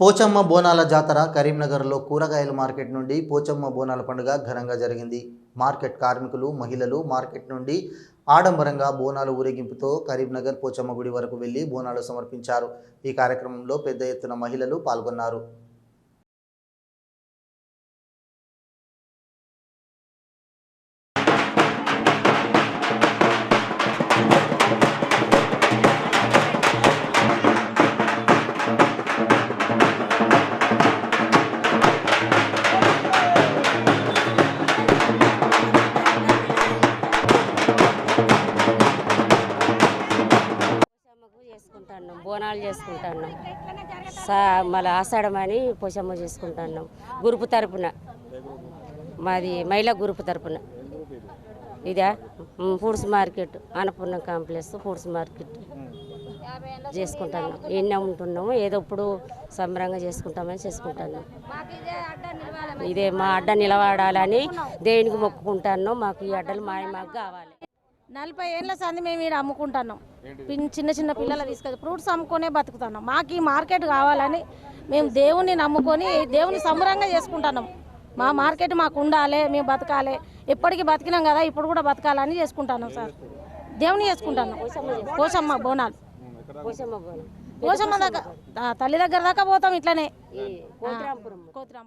పోచమ్మ బోనాల జాతర కరీంనగర్లో కూరగాయల మార్కెట్ నుండి పోచమ్మ బోనాల పండుగ ఘనంగా జరిగింది. మార్కెట్ కార్మికులు మహిళలు మార్కెట్ నుండి ఆడంబరంగా బోనాల ఊరేగింపుతో కరీంనగర్ పోచమ్మ గుడి వరకు వెళ్ళి బోనాలు సమర్పించారు. ఈ కార్యక్రమంలో పెద్ద ఎత్తున మహిళలు పాల్గొన్నారు. చేసుకుంటున్నాం బోనాలు చేసుకుంటున్నాం. సా మళ్ళీ ఆషాఢం అని పోషమ్మ చేసుకుంటున్నాం గురుపు తరపున. మాది మహిళా గురుపు తరపున. ఇదా? Fruits foods market Annapurna complex foods market చేసుకుంటున్నాం. ఎన్ని ఉంటున్నాము ఏదో ఇప్పుడు సంబరంగా చేసుకుంటామని చేసుకుంటున్నాం. ఇదే మా అడ్డ నిలబడాలని దేవునికి మొక్కుకుంటాను మాకు ఈ అడ్డలు మాయ మాకు కావాలి. నలభై ఏళ్ళ సంది మేము ఇక్కడ అమ్ముకుంటున్నాం. పిన్- చిన్న చిన్న పిల్లలు తీసుకొని ఫ్రూట్స్ అమ్ముకొనే బతుకుతున్నాం. మాకు ఈ మార్కెట్ కావాలని మేము దేవుణ్ణి నమ్ముకొని దేవుని సంబరంగా చేసుకుంటున్నాం. మా మార్కెట్ మాకు ఉండాలి మేము బతకాలి. ఎప్పటికీ బతికినాం కదా ఇప్పుడు కూడా బతకాలని చేసుకుంటున్నాం సార్. దేవుని చేసుకుంటున్నాం. పోషమ్మ బోనాలు. దాకా ఆ, తల్లి దగ్గర దాకా పోతాం ఇట్లనే. కోతిరాంపురం.